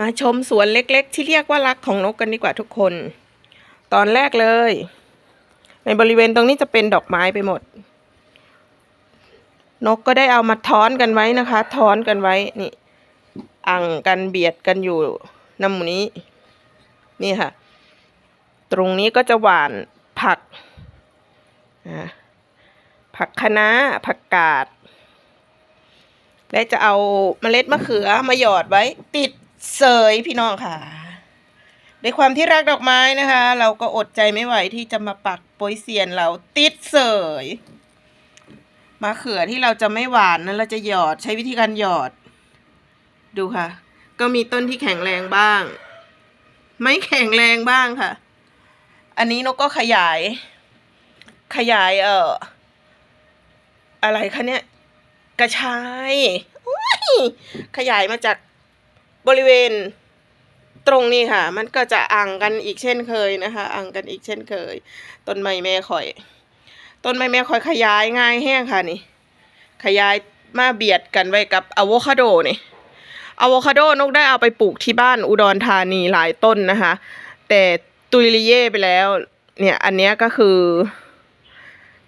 มาชมสวนเล็กๆ ที่เรียกว่ารักของนกกันดีกว่าทุกคน ตอนแรกเลย ในบริเวณตรงนี้จะเป็นดอกไม้ไปหมด นกก็ได้เอามาท้อนกันไว้นะคะ ท้อนกันไว้นี่อังกันเบียดกันอยู่น้ำหมูนี้ นี่ค่ะ ตรงนี้ก็จะหว่านผักผักคะน้าผักกาด และจะเอาเมล็ดมะเขือมาหยอดไว้ติด เสยพี่น้องค่ะในความที่รักดอกไม้นะคะ เราก็อดใจไม่ไหวที่จะมาปักโปยเซียนเราติดเสยมะเขือที่เราจะไม่หวานนั้นเราจะหยอดใช้วิธีการหยอด ดูค่ะ ก็มีต้นที่แข็งแรงบ้าง ไม่แข็งแรงบ้างค่ะ อันนี้นกก็ขยาย ขยายเอ่ออะไรคะเนี่ยกระชายขยายมาจาก บริเวณตรงนี้ค่ะ มันก็จะอังกันอีกเช่นเคยนะคะอังกันอีกเช่นเคย ต้นไม้แม่ข่อย ต้นไม้แม่ข่อยขยายง่ายแห้งค่ะนี่ ขยายมาเบียดกันไว้กับอะโวคาโดนี่อะโวคาโดนกได้เอาไปปลูกที่บ้านอุดรธานีหลายต้นนะคะ แต่ตุยลิเย่ไปแล้ว เนี่ยอันนี้ก็คือ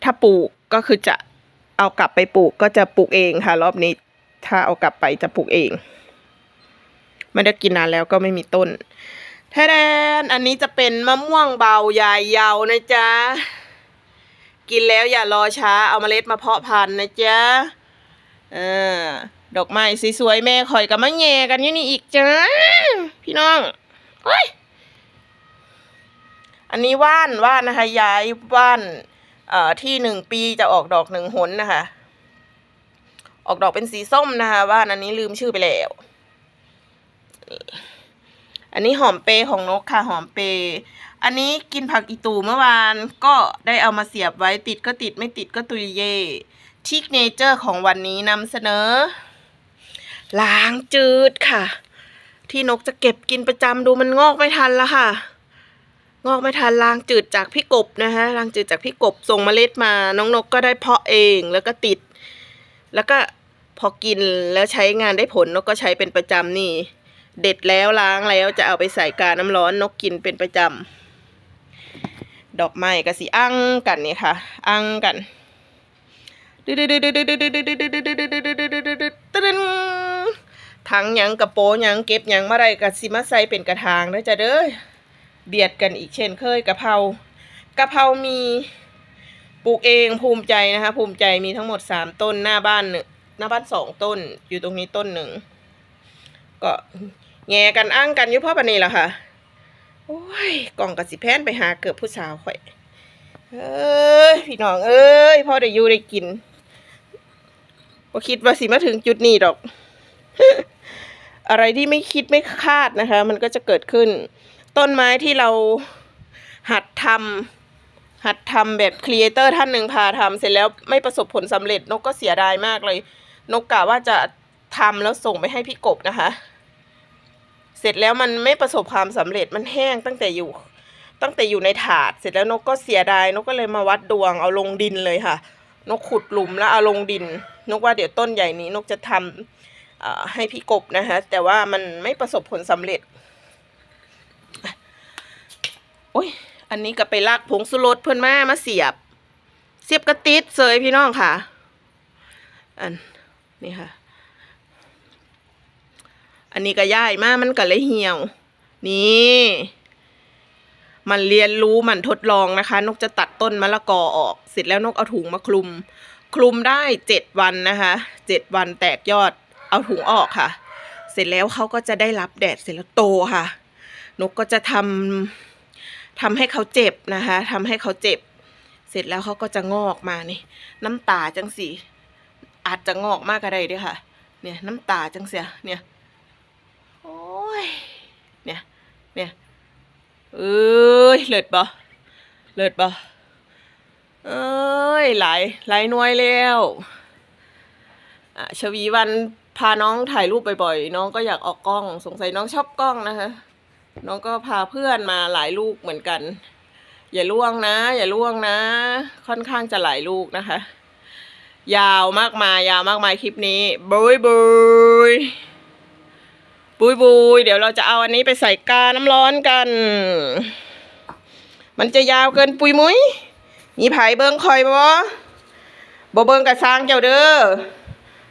ถ้าปลูกก็คือจะเอากลับไปปลูกก็จะปลูกเองค่ะ รอบนี้ ถ้าเอากลับไปจะปลูกเอง ไม่ได้กินนานแล้วก็ไม่มีต้นแทแดนอันนี้จะเป็นมะม่วงเบาใหญ่ยาวนะจ๊ะ กินแล้วอย่ารอช้าเอาเมล็ดมาเพาะพันธุ์นะจ๊ะเออดอกไม้สวยๆแม่ข่อยกับมะแงกันอยู่นี่อีกจ้าพี่น้องโอ้ยอันนี้ว่านว่านนะคะย้ายว่านเอ่อที่หนึ่งปีจะออกดอกหนึ่งหนนะคะ ออกดอกเป็นสีส้มนะคะว่านอันนี้ลืมชื่อไปแล้ว นี่อันนี้หอมเปย์ของนกค่ะหอมเปย์อันนี้กินผักอีตูเมื่อวานก็ได้เอามาเสียบไว้ติดก็ติดไม่ติดก็ตุยเย่ทิกเนเจอร์ของวันนี้นำเสนอล้างจืดค่ะ ที่นกจะเก็บกินประจำดูมันงอกไม่ทันละค่ะ งอกไม่ทันลางจืดจากพี่กบนะคะลางจืดจากพี่กบส่งเมล็ดมาน้องนกก็ได้เพาะเองแล้วก็ติด แล้วก็พอกินแล้วใช้งานได้ผลนกก็ใช้เป็นประจำนี่ เด็ดแล้วล้างแล้วจะเอาไปใส่กาน้ำร้อนนกกินเป็นประจำดอกไม้ก็สิอั้งกันนี่ค่ะ อั้งกันถังยังกระโปยังเก็บยังมาไรก็สิมาใส่เป็นกระถางเด้อจ้ะเด้อเบียดกันอีกเช่นเคยกะเพรากะเพรามีปลูกเองภูมิใจนะคะ ภูมิใจมีทั้งหมดสามต้นหน้าบ้านหนึ่งหน้าบ้านสองต้น อยู่ตรงนี้ต้นหนึ่งก็ แงกันอ้างกันอยู่พ่อปานนี้แหละค่ะ โอ้ยกล่องกระสิแพนไปหาเกือบผู้สาวข่อย เอ้ยพี่น้องเอ้ยพ่อได้อยู่ได้กินก็คิดว่าสิมาถึงจุดนี้ดอก อะไรที่ไม่คิดไม่คาดนะคะ มันก็จะเกิดขึ้น ต้นไม้ที่เราหัดทำหัดทำแบบครีเอเตอร์ท่านหนึ่งพาทำเสร็จแล้วไม่ประสบผลสำเร็จนกก็เสียดายมากเลย นกกะว่าจะทำแล้วส่งไปให้พี่กบนะคะ เสร็จแล้วมันไม่ประสบความสำเร็จมันแห้งตั้งแต่อยู่ ตั้งแต่อยู่ในถาด เสร็จแล้วนกก็เสียดายนกก็เลยมาวัดดวงเอาลงดินเลยค่ะ นกขุดหลุมแล้วเอาลงดิน นกว่าเดี๋ยวต้นใหญ่นี้นกจะทำเอ่อให้พี่กบนะคะแต่ว่ามันไม่ประสบผลสำเร็จโอ้ยอันนี้ก็ไปลากผงสุรสเพิ่อนแมามาเสียบ เสียบกระติดเสยพี่น้องค่ะ อันนี่ค่ะ อันนี้ก็ย่ายมากมันก็เลยเหี่ยว นี่ มันเรียนรู้มันทดลองนะคะ นกจะตัดต้นมะละกอออก เสร็จแล้วนกเอาถุงมาคลุม คลุมได้เจ็ดวันนะคะเจ็ดวันแตกยอดเอาถุงออกค่ะ เสร็จแล้วเขาก็จะได้รับแดดเสร็จแล้วโตค่ะ นกก็จะทำทำให้เขาเจ็บนะคะทำให้เขาเจ็บ เสร็จแล้วเขาก็จะงอกมานี่ น้ำตาจังสีอาจจะงอกมากก็ได้ด้วยค่ะ เนี่ยน้ำตาจังเสียเนี่ย ยเนี่ยเนี่ยเอ้ยเลิศบ่เลิศบ่เอ้ยหลายหลายน่วยแล้วอะชวีวันพาน้องถ่ายรูปบ่อยๆ น้องก็อยากออกกล้อง สงสัยน้องชอบกล้องนะคะ น้องก็พาเพื่อนมาหลายลูกเหมือนกัน อย่าล่วงนะ อย่าล่วงนะ ค่อนข้างจะหลายลูกนะคะ ยาวมากมายยาวมากมายคลิปนี้บุยบุย บุยบุยเดี๋ยวเราจะเอาอันนี้ไปใส่กาน้ำร้อนกัน มันจะยาวเกินปุยมุ้ยมีไผ่เบิงคอยบ่บ่เบิงกับสร้างเจ้าเด้อ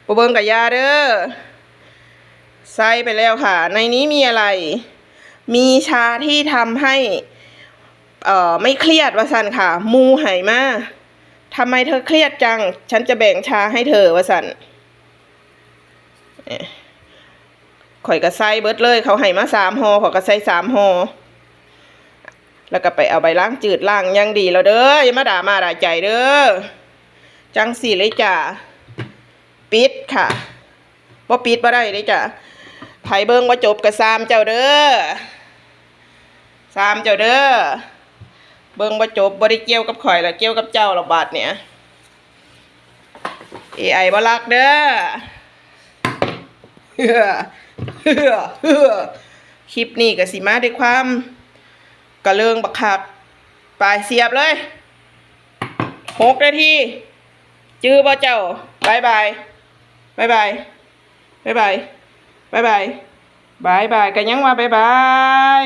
บ่เบิงกับยาเด้อใส่ไปแล้วค่ะ ในนี้มีอะไร มีชาที่ทำให้ เอ่อไม่เครียดว่าสันค่ะ มูไหายมาทำไมเธอเครียดจัง ฉันจะแบ่งชาให้เธอว่าสันเอ๊ะ ข่อยก็ใส่เบิดเลย เขาให้มาสามหอข่อยก็ใส่สามหอแล้วก็ไปเอาใบล้างจืดล้างยังดีแล้วเด้ออย่ามาด่ามาด่าใจเด้อจังสี่เลยจ้ะปิดค่ะว่าปิดบ่ได้เลยจ้ะไผเบิ่งว่าจบกับซามเจ้าเด้อสามเจ้าเด้อเบิ่งบ่าจบบ่ได้เกี่ยวกับข่อยละเกี่ยวกับเจ้าละบาดเนี่ย AI บ่รักเด้อ คลิปนี้ก็สิมาด้วยความกระเลิงบักคักไปเสียบเลยหกนาทีจื้อบ่เจ้าบายบายบายบายบายบายบายบายบายบายกันยังว่าบายบาย